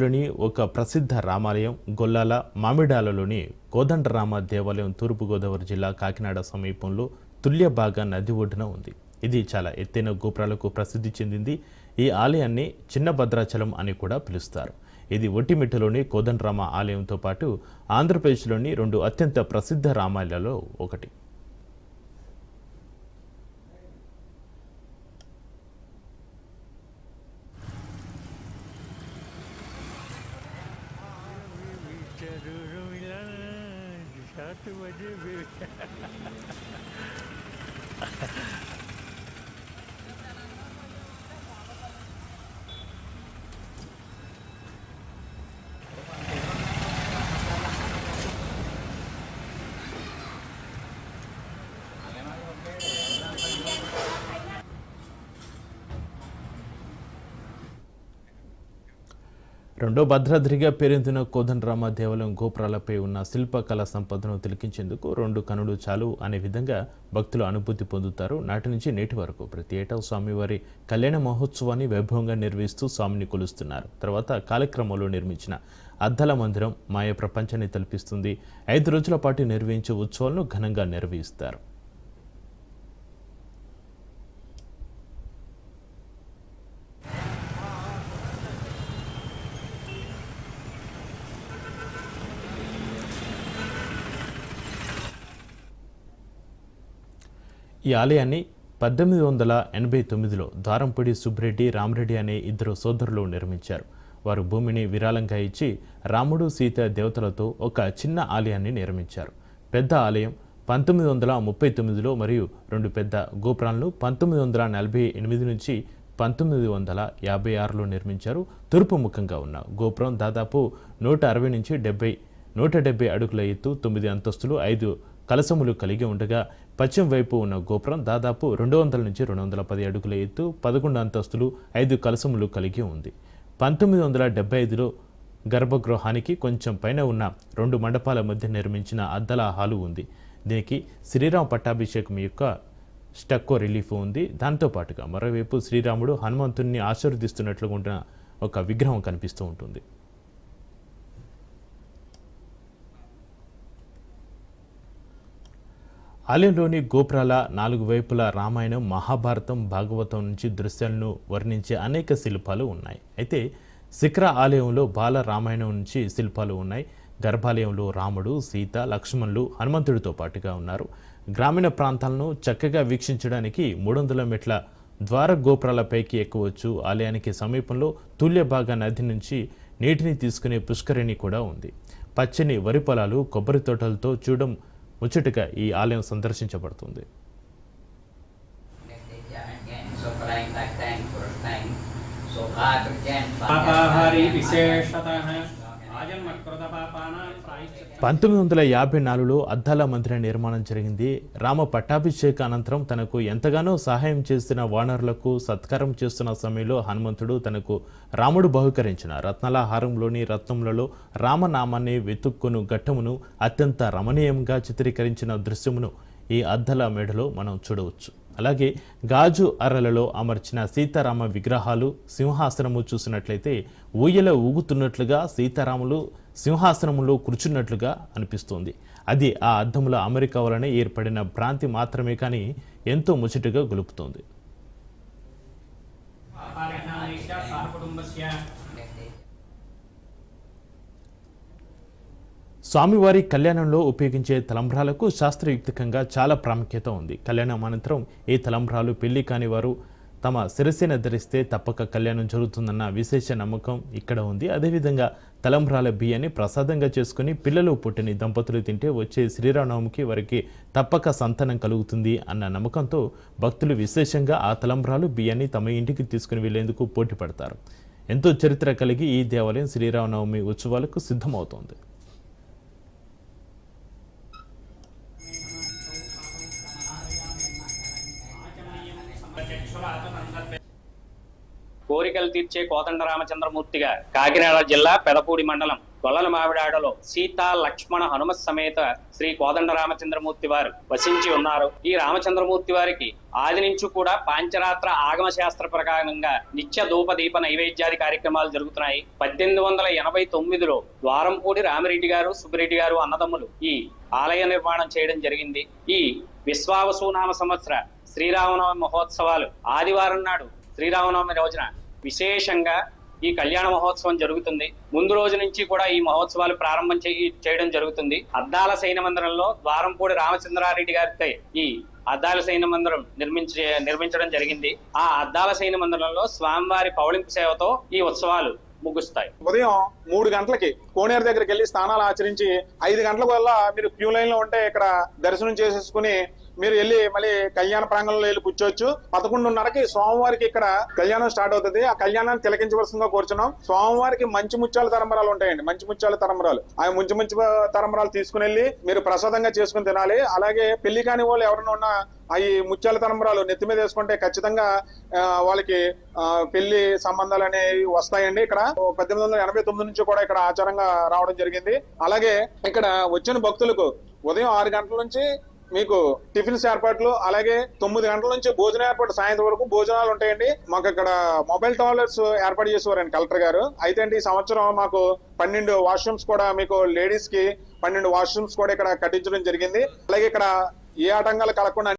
లోని ఒక ప్రసిద్ధ రామాలయం గొల్లాల మామిడాలలోని కోదండరామ దేవాలయం తూర్పుగోదావరి జిల్లా కాకినాడ సమీపంలో తుల్యబాగా నది ఒడ్డున ఉంది. ఇది చాలా ఎత్తైన గోపురాలకు ప్రసిద్ధి చెందింది. ఈ ఆలయాన్ని చిన్న భద్రాచలం అని కూడా పిలుస్తారు. ఇది ఒట్టిమిట్టలోని కోదండరామ ఆలయంతో పాటు ఆంధ్రప్రదేశ్లోని రెండు అత్యంత ప్రసిద్ధ రామాలయాలలో ఒకటి. turma de ver. రెండో భద్రాద్రిగా పేరొందిన కోదండరామ దేవాలయం గోపురాలపై ఉన్న శిల్పకళ సంపదను తిలకించేందుకు రెండు కనుడు చాలు అనే విధంగా భక్తులు అనుభూతి పొందుతారు. నాటి నుంచి నేటి వరకు ప్రతి ఏటా స్వామివారి కళ్యాణ మహోత్సవాన్ని వైభవంగా నిర్వహిస్తూ స్వామిని కొలుస్తున్నారు. తర్వాత కాలక్రమంలో నిర్మించిన అద్దల మందిరం మాయ ప్రపంచాన్ని తలపిస్తుంది. ఐదు రోజుల పాటు నిర్వహించే ఉత్సవాలను ఘనంగా నిర్వహిస్తారు. ఈ ఆలయాన్ని పద్దెనిమిది వందల ఎనభై తొమ్మిదిలో ద్వారంపూడి సుబ్బరెడ్డి రామరెడ్డి అనే ఇద్దరు సోదరులు నిర్మించారు. వారు భూమిని విరాళంగా ఇచ్చి రాముడు సీత దేవతలతో ఒక చిన్న ఆలయాన్ని నిర్మించారు. పెద్ద ఆలయం పంతొమ్మిది వందల ముప్పై తొమ్మిదిలో మరియు రెండు పెద్ద గోపురాలను పంతొమ్మిది వందల నలభై ఎనిమిది నుంచి పంతొమ్మిది వందల యాభై ఆరులో నిర్మించారు. తూర్పు ముఖంగా ఉన్న గోపురం దాదాపు నూట అరవై నుంచి డెబ్బై నూట డెబ్బై అడుగుల ఎత్తు తొమ్మిది అంతస్తులు ఐదు కలసములు కలిగి ఉండగా పశ్చిమ వైపు ఉన్న గోపురం దాదాపు రెండు వందల నుంచి రెండు వందల పది అడుగుల ఎత్తు పదకొండు అంతస్తులు ఐదు కలసములు కలిగి ఉంది. పంతొమ్మిది వందల డెబ్బై ఐదులో గర్భగృహానికి కొంచెం పైన ఉన్న రెండు మండపాల మధ్య నిర్మించిన అద్దల హాలు ఉంది. దీనికి శ్రీరామ పట్టాభిషేకం యొక్క స్టక్కో రిలీఫ్ ఉంది. దాంతో పాటుగా మరోవైపు శ్రీరాముడు హనుమంతుణ్ణి ఆశీర్వదిస్తున్నట్లుగా ఉన్న ఒక విగ్రహం కనిపిస్తూ ఉంటుంది. ఆలయంలోని గోపురాల నాలుగు వైపుల రామాయణం మహాభారతం భాగవతం నుంచి దృశ్యాలను వర్ణించే అనేక శిల్పాలు ఉన్నాయి. అయితే శిఖర ఆలయంలో బాల రామాయణం నుంచి శిల్పాలు ఉన్నాయి. గర్భాలయంలో రాముడు సీత లక్ష్మణులు హనుమంతుడితో పాటుగా ఉన్నారు. గ్రామీణ ప్రాంతాలను చక్కగా వీక్షించడానికి మూడు వందల మెట్ల ద్వార గోపురాలపైకి ఎక్కవచ్చు. ఆలయానికి సమీపంలో తుల్యభాగ నది నుంచి నీటిని తీసుకునే పుష్కరిణి కూడా ఉంది. పచ్చని వరి పొలాలు కొబ్బరి తోటలతో చూడడం ముచ్చటగా ఈ ఆలయం సందర్శించబడుతుంది. విశేషతః పంతొమ్మిది వందల యాభై నాలుగులో అద్దాల మందిర నిర్మాణం జరిగింది. రామ పట్టాభిషేక అనంతరం తనకు ఎంతగానో సహాయం చేస్తున్న వానరులకు సత్కారం చేస్తున్న సమయంలో హనుమంతుడు తనకు రాముడు బహుకరించిన రత్నాల హారంలోని రత్నములలో రామనామాన్ని వెతుక్కును ఘట్టమును అత్యంత రమణీయంగా చిత్రీకరించిన దృశ్యమును ఈ అద్దల మేడలో మనం చూడవచ్చు. అలాగే గాజు అరలలో అమర్చిన సీతారామ విగ్రహాలు సింహాసనము చూసినట్లయితే ఊయల ఊగుతున్నట్లుగా సీతారాములు సింహాసనములో కూర్చున్నట్లుగా అనిపిస్తోంది. అది ఆ అద్దముల అమెరికా వలన ఏర్పడిన భ్రాంతి మాత్రమే కానీ ఎంతో ముచ్చటగా గొలుపుతోంది. స్వామివారి కళ్యాణంలో ఉపయోగించే తలంబ్రాలకు శాస్త్రయుక్తికంగా చాలా ప్రాముఖ్యత ఉంది. కళ్యాణం అనంతరం ఏ తలంబ్రాలు పెళ్ళి కాని వారు తమ శిరసేన ధరిస్తే తప్పక కళ్యాణం జరుగుతుందన్న విశేష నమ్మకం ఇక్కడ ఉంది. అదేవిధంగా తలంబ్రాల బియ్యాన్ని ప్రసాదంగా చేసుకుని పిల్లలు పుట్టిన దంపతులు తింటే వచ్చే శ్రీరామనవమికి వారికి తప్పక సంతానం కలుగుతుంది అన్న నమ్మకంతో భక్తులు విశేషంగా ఆ తలంబ్రాలు బియ్యాన్ని తమ ఇంటికి తీసుకుని వెళ్ళేందుకు పోటీ పడతారు ఎంతో చరిత్ర కలిగి ఈ దేవాలయం శ్రీరామనవమి ఉత్సవాలకు సిద్ధమవుతోంది. కోరికలు తీర్చే కోదండ రామచంద్రమూర్తిగా కాకినాడ జిల్లా పెదపూడి మండలం గొల్లల మావిడాడలో సీత లక్ష్మణ హనుమ సమేత శ్రీ కోదండ రామచంద్రమూర్తి వారు వసించి ఉన్నారు. ఈ రామచంద్రమూర్తి వారికి ఆది నుంచి కూడా పాంచరాత్ర ఆగమ శాస్త్ర ప్రకారంగా నిత్య ధూప దీప నైవేద్యాది కార్యక్రమాలు జరుగుతున్నాయి. పద్దెనిమిది వందల ఎనభై తొమ్మిదిలో ద్వారంపూడి రామిరెడ్డి గారు సుబ్బిరెడ్డి గారు అన్నదమ్ములు ఈ ఆలయ నిర్మాణం చేయడం జరిగింది. ఈ విశ్వావసునామ సంవత్సర శ్రీరామనవమి మహోత్సవాలు. ఆదివారం నాడు శ్రీరామనవమి రోజున విశేషంగా ఈ కళ్యాణ మహోత్సవం జరుగుతుంది. ముందు రోజు నుంచి కూడా ఈ మహోత్సవాలు ప్రారంభం చేయి- చేయడం జరుగుతుంది. అద్దాల సైన మందిరంలో ద్వారంపూడి రామచంద్రారెడ్డి గారితో ఈ అద్దాల సైన మందిరం నిర్మించే నిర్మించడం జరిగింది. ఆ అద్దాల సైన మందిరంలో స్వామివారి పౌళింపు సేవతో ఈ ఉత్సవాలు ముగుస్తాయి. ఉదయం మూడు గంటలకి కోనేరు దగ్గరికి వెళ్ళి స్నానాలు ఆచరించి ఐదు గంటల వల్ల మీరు క్యూ లైన్లో ఉంటే ఇక్కడ దర్శనం చేసేసుకుని మీరు వెళ్ళి మళ్ళీ కళ్యాణ ప్రాంగణంలో వెళ్ళి కూర్చోవచ్చు. పదకొండున్నరకి స్వామివారికి ఇక్కడ కళ్యాణం స్టార్ట్ అవుతుంది. ఆ కళ్యాణాన్ని తిలకించవలసిందిగా కోరుచున్నాం. స్వామివారికి మంచి ముత్యాల తరంబరాలు ఉంటాయండి. మంచి ముత్యాల తరంబరాలు. ఆ మంచి మంచి తరంబరాలు తీసుకుని వెళ్ళి మీరు ప్రసాదంగా చేసుకుని తినాలి. అలాగే పెళ్ళి కాని వాళ్ళు ఎవరైనా ఉన్నా అవి ముత్యాల తరంబరాలు నెత్తి మీద వేసుకుంటే ఖచ్చితంగా వాళ్ళకి పెళ్ళి సంబంధాలు అనేవి వస్తాయండి. ఇక్కడ పద్దెనిమిది వందల ఎనభై తొమ్మిది నుంచి కూడా ఇక్కడ ఆచారంగా రావడం జరిగింది. అలాగే ఇక్కడ వచ్చిన భక్తులకు ఉదయం ఆరు గంటల నుంచి మీకు టిఫిన్స్ ఏర్పాట్లు అలాగే తొమ్మిది గంటల నుంచి భోజన ఏర్పాటు సాయంత్రం వరకు భోజనాలు ఉంటాయండి. మాకు ఇక్కడ మొబైల్ టాయిలెట్స్ ఏర్పాటు చేసేవారండి కలెక్టర్ గారు. అయితే అండి ఈ సంవత్సరం మాకు పన్నెండు వాష్రూమ్స్ కూడా మీకు లేడీస్కి పన్నెండు వాష్రూమ్స్ కూడా ఇక్కడ కట్టించడం జరిగింది. అలాగే ఇక్కడ ఏ ఆటంకాలు కలగకుండా